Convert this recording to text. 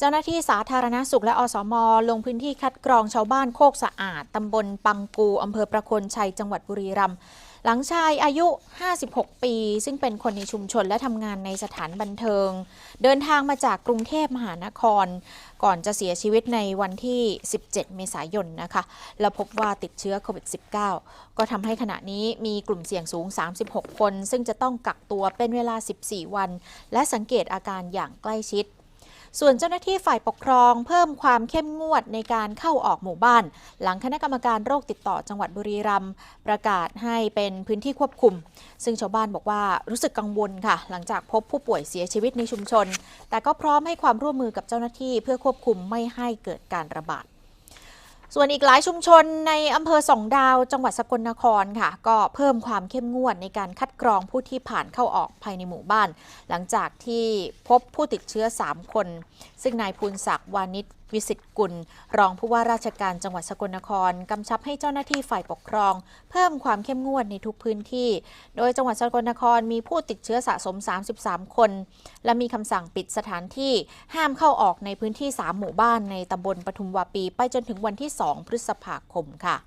เจ้าหน้าที่สาธารณสุขและอสม ลงพื้นที่คัดกรองชาวบ้านโคกสะอาด ตำบลปังกู อำเภอประคนชัย จังหวัดบุรีรัมย์ หลังชายอายุ 56 ปี ซึ่งเป็นคนในชุมชนและทำงานในสถานบันเทิง เดินทางมาจากกรุงเทพมหานคร ก่อนจะเสียชีวิตในวันที่ 17 เมษายนนะคะ แล้วพบว่าติดเชื้อโควิด -19 ก็ทำให้ขณะนี้มีกลุ่มเสี่ยงสูง 36 คน ซึ่งจะต้องกักตัวเป็นเวลา 14 วัน และสังเกตอาการอย่างใกล้ชิด ส่วนเจ้าหน้าที่ฝ่ายปกครองเพิ่มความเข้มงวดในการเข้าออกหมู่บ้าน หลังคณะกรรมการโรคติดต่อจังหวัดบุรีรัมย์ประกาศให้เป็นพื้นที่ควบคุม ซึ่งชาวบ้านบอกว่ารู้สึกกังวลค่ะ หลังจากพบผู้ป่วยเสียชีวิตในชุมชน แต่ก็พร้อมให้ความร่วมมือกับเจ้าหน้าที่เพื่อควบคุมไม่ให้เกิดการระบาด ส่วนอีกหลายชุมชนในอำเภอสองดาวจังหวัดสกลนครค่ะ ก็เพิ่มความเข้มงวดในการคัดกรองผู้ที่ผ่านเข้าออกภายในหมู่บ้าน หลังจากที่พบผู้ติดเชื้อ 3 คน ซึ่งนายภูนศักดิ์วานิช วิสิตกุล รองผู้ว่าราชการจังหวัดสกลนครกำชับให้เจ้าหน้าที่ฝ่ายปกครอง เพิ่มความเข้มงวดในทุกพื้นที่ โดยจังหวัดสกลนครมีผู้ติดเชื้อสะสม 33 คน และมีคำสั่งปิดสถานที่ห้ามเข้าออกในพื้นที่ 3 หมู่บ้านในตำบลปทุมวาปี ไปจนถึงวันที่ 2 พฤษภาคมค่ะ